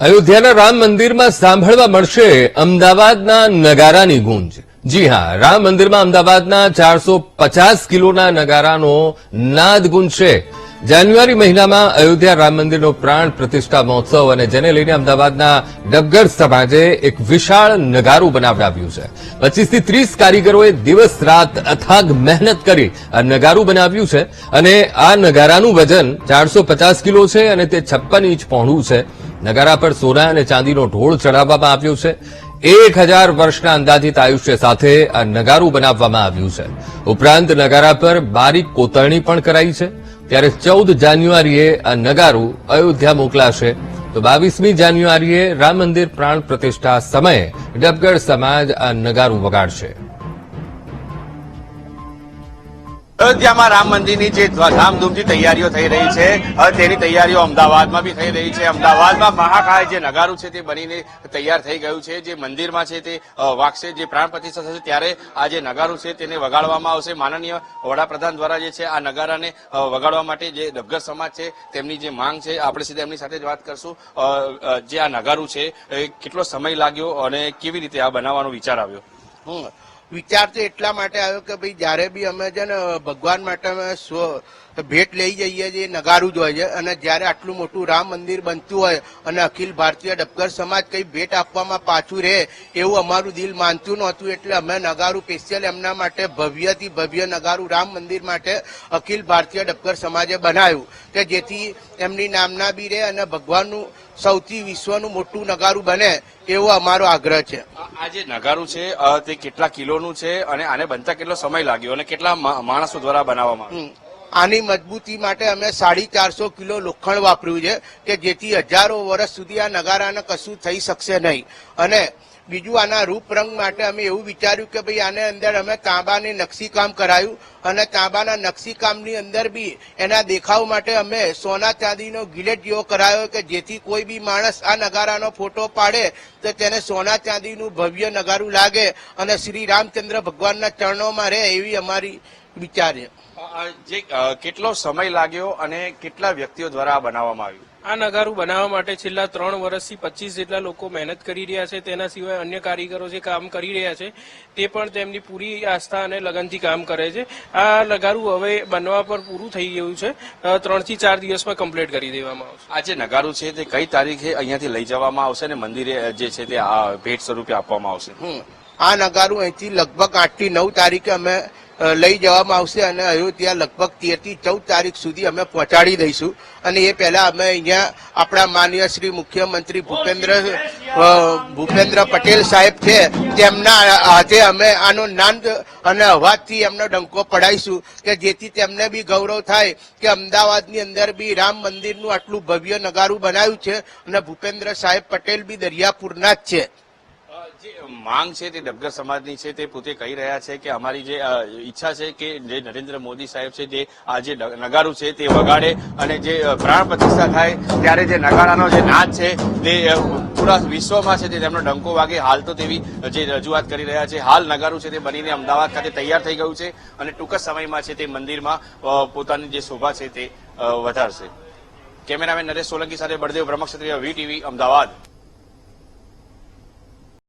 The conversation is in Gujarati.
અયોધ્યાના રામ મંદિરમાં સાંભળવા મળશે અમદાવાદના નગારાની ગુંજ. જી હા, રામ મંદિરમાં અમદાવાદના ચારસો પચાસ કિલોના નગારાનો નાદ ગુંજશે. જાન્યુઆરી મહિનામાં અયોધ્યા રામ મંદિરનો પ્રાણ પ્રતિષ્ઠા મહોત્સવ અને જેને લઈને અમદાવાદના ડબગર સમાજે એક વિશાળ નગારું બનાવડાવ્યું છે. પચીસથી ત્રીસ કારીગરોએ દિવસ રાત અથાગ મહેનત કરી આ નગારું બનાવ્યું છે અને આ નગારાનું વજન ચારસો પચાસ કિલો છે અને તે છપ્પન ઇંચ પહોળું છે. નગારા પર સોના અને ચાંદીનો ઢોળ ચડાવવામાં આવ્યો છે. એક હજાર વર્ષના અંદાજિત આયુષ્ય સાથે આ નગારું બનાવવામાં આવ્યું છે. ઉપરાંત નગારા પર બારીક કોતરણી પણ કરાઈ છે. ત્યારે ચૌદ જાન્યુઆરીએ આ નગારું અયોધ્યા મોકલાશે. તો બાવીસમી જાન્યુઆરીએ રામ મંદિર પ્રાણ પ્રતિષ્ઠા સમયે ડબગઢ સમાજ આ નગારું વગાડશે. અયોધ્યામાં રામ મંદિરની જે ધામધૂમથી તૈયારીઓ થઈ રહી છે તેની તૈયારીઓ અમદાવાદમાં બી થઈ રહી છે. અમદાવાદમાં મહાકાય જે નગારું છે તે બનીને તૈયાર થઈ ગયું છે. જે મંદિરમાં છે તે વાગશે, જે પ્રાણ પ્રતિષ્ઠા થશે ત્યારે આ જે નગારું છે તેને વગાડવામાં આવશે. માનનીય વડાપ્રધાન દ્વારા જે છે આ નગારાને વગાડવા માટે જે ડબગર સમાજ છે તેમની જે માંગ છે, આપણે સીધા એમની સાથે જ વાત કરશું. જે આ નગારું છે કેટલો સમય લાગ્યો અને કેવી રીતે આ બનાવવાનો વિચાર આવ્યો? હમ. વિચાર તો એટલા માટે આવ્યો કે ભાઈ જ્યારે બી અમે છે ને ભગવાન માટે અમે સ્વ ભેટ લઈ જઈએ એ નગારું જ હોય છે. અને જ્યારે આટલું મોટું રામ મંદિર બનતું હોય અને અખિલ ભારતીય ડબગર સમાજ કઈ ભેટ આપવામાં પાછું રહે એવું અમારું દિલ માનતું નહોતું. એટલે અમે નગારું સ્પેશિયલ એમના માટે ભવ્યથી ભવ્ય નગારું રામ મંદિર માટે અખિલ ભારતીય ડબગર સમાજે બનાવ્યું. કે જેથી એમની નામના બી રહે અને ભગવાનનું સૌથી વિશ્વનું મોટું નગારું બને એવો અમારો આગ્રહ છે. આ જે નગારું છે તે કેટલા કિલોનું છે અને આને બનતા કેટલો સમય લાગ્યો અને કેટલા માણસો દ્વારા બનાવવામાં. આની મજબૂતી માટે અમે સાડી ચારસો કિલો લોખંડ વાપર્યું છે કે જેથી હજારો વર્ષ સુધી આ નગારાને કશું થઈ શકશે નહીં. અને બીજું આના રૂપરંગ માટે અમે એવું વિચાર્યું કે ભાઈ આને અંદર અમે તાંબાની નકશીકામ કરાયું અને તાંબાના નકશીકામની અંદર બી એના દેખાવ માટે અમે સોના ચાંદીનો ગિલેટ જેવો કરાયો કે જેથી કોઈ બી માણસ આ નગારાનો ફોટો પાડે તો તેને સોના ચાંદીનું ભવ્ય નગારું લાગે અને શ્રી રામચંદ્ર ભગવાનના ચરણોમાં રહે એવી અમારી વિચાર છે આ- આ જે કેટલો સમય લાગ્યો અને કેટલા વ્યક્તિઓ દ્વારા આ બનાવવામાં આવ્યું? આ નગારું બનાવવા માટે છેલ્લા ત્રણ વર્ષથી પચીસ જેટલા લોકો મહેનત કરી રહ્યા છે. તેના સિવાય અન્ય કારીગરો જે કામ કરી રહ્યા છે તે પણ તેમની પૂરી આસ્થા અને લગનથી કામ કરે છે. આ નગારું હવે બનવા પર પૂરું થઈ ગયું છે. ત્રણથી ચાર દિવસમાં કમ્પ્લીટ કરી દેવામાં આવશે. આ જે નગારું છે તે કઈ તારીખે અહીંયાથી લઈ જવામાં આવશે અને મંદિરે જે છે તે આ ભેટ સ્વરૂપે આપવામાં આવશે. આ નગારું અહીંથી લગભગ આઠથી નવ તારીખે અમે લઈ જવામાં આવશે અને અયોધ્યા લગભગ તેરથી ચૌદ તારીખ સુધી અમે પહોંચાડી દઈશું. અને એ પહેલા અમે અહીંયા આપણા માનનીય શ્રી મુખ્યમંત્રી ભૂપેન્દ્ર ભૂપેન્દ્ર પટેલ સાહેબ છે, તેમના હાથે અમે આનો નાંદ અને અવાજથી એમનો ડંકો પડાઈશું કે જેથી તેમને બી ગૌરવ થાય કે અમદાવાદની અંદર બી રામ મંદિરનું આટલું ભવ્ય નગારું બનાવ્યું છે અને ભૂપેન્દ્ર સાહેબ પટેલ બી દરિયાપુરના જ છે. માંગ છે તે ડબગર સમાજની છે, તે પોતે કહી રહ્યા છે કે અમારી જે ઈચ્છા છે કે જે નરેન્દ્ર મોદી સાહેબ છે જે આ જે નગારું છે તે વગાડે અને જે પ્રાણ પ્રતિષ્ઠા થાય, ત્યારે જે નગારાનો જે નાદ છે તે પૂરા વિશ્વમાં છે તે તેમનો ડંકો વાગે. હાલ તો તેવી જે રજૂઆત કરી રહ્યા છે, હાલ નગારું છે તે બનીને અમદાવાદ ખાતે તૈયાર થઈ ગયું છે અને ટૂંક સમયમાં છે તે મંદિરમાં પોતાની જે શોભા છે તે વધારશે. કેમેરામેન નરેશ સોલંકી સાથે બળદેવ બ્રહ્મક્ષત્રીય, વી ટીવી, અમદાવાદ.